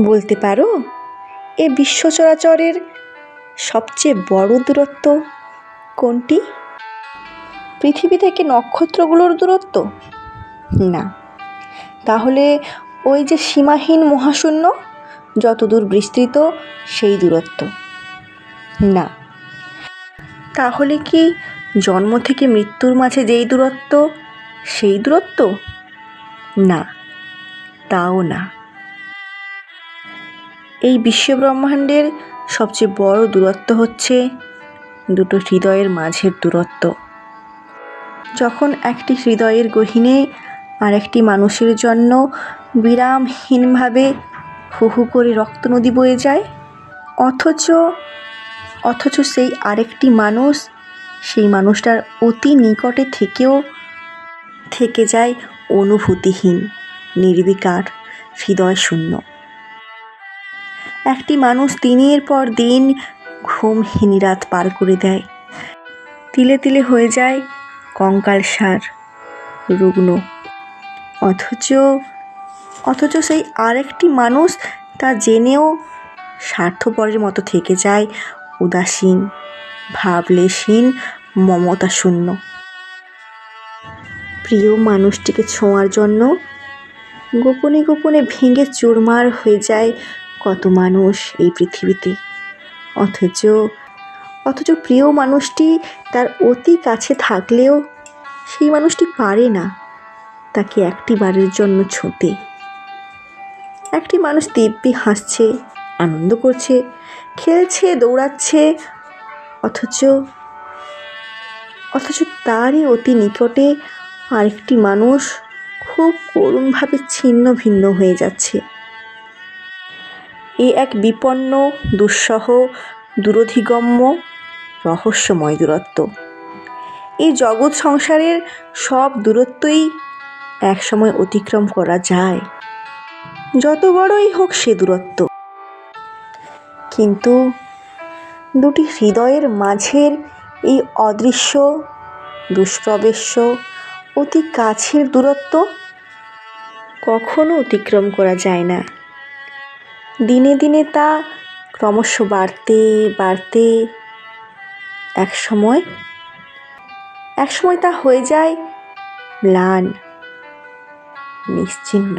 বলতে পারো? এ বিশ্ব চরাচরের সবচেয়ে বড় দূরত্ব কোনটি? পৃথিবী থেকে নক্ষত্রগুলোর দূরত্ব? না। তাহলে ওই যে সীমাহীন মহাশূন্য, যতদূর বিস্তৃত সেই দূরত্ব। না। তাহলে কি জন্ম থেকে মৃত্যুর মাঝে যেই দূরত্ব, সেই দূরত্ব? না। তাও না। এই বিশ্বব্রহ্মাণ্ডের সবচেয়ে বড় দূরত্ব হচ্ছে দুটো হৃদয়ের মাঝের দূরত্ব। যখন একটি হৃদয়ের গহীনে আরেকটি মানুষের জন্য বিরামহীনভাবে হু হু করে রক্ত নদী বয়ে যায়, অথচ অথচ সেই আরেকটি মানুষ সেই মানুষটার অতি নিকটে থেকেও থেকে যায় অনুভূতিহীন, নির্বিকার, হৃদয় শূন্য। একটি মানুষ দিনের পর দিন ঘুমহীন রাত পার করে দেয়। তিলে তিলে হয়ে যায় কঙ্কাল সার, রুগ্ন। অথচ অথচ সেই আরেকটি মানুষ তা জেনেও স্বার্থপরের মতো থেকে যায় উদাসীন ভাবলেশীন মমতা শূন্য প্রিয় মানুষটিকে ছোঁয়ার জন্য গোপনে গোপনে ভেঙে চুরমার হয়ে যায় কত মানুষ এই পৃথিবীতে? অথচ অথচ প্রিয় মানুষটি তার অতি কাছে থাকলেও সেই মানুষটি পারে না তাকে একটি বারের জন্য ছুঁতে। একটি মানুষ দিব্যি হাসছে, আনন্দ করছে, খেলছে, দৌড়াচ্ছে, অথচ অথচ তারই অতি নিকটে আরেকটি মানুষ খুব করুণভাবে ছিন্ন ভিন্ন হয়ে যাচ্ছে। এ এক বিপন্ন, দুঃসহ, দূরধিগম্য, রহস্যময় দূরত্ব। এই জগৎ সংসারের সব দূরত্বই একসময় অতিক্রম করা যায়। যত বড়ই হোক সে দূরত্ব। কিন্তু দুটি হৃদয়ের মাঝের এই অদৃশ্য, দুষ্প্রবেশ্য অতি কাছের দূরত্ব কখনো অতিক্রম করা যায় না। দিনে দিনে তা ক্রমশ বাড়তে বাড়তে এক সময় এক সময় তা হয়ে যায় ম্লান নিশ্চিহ্ন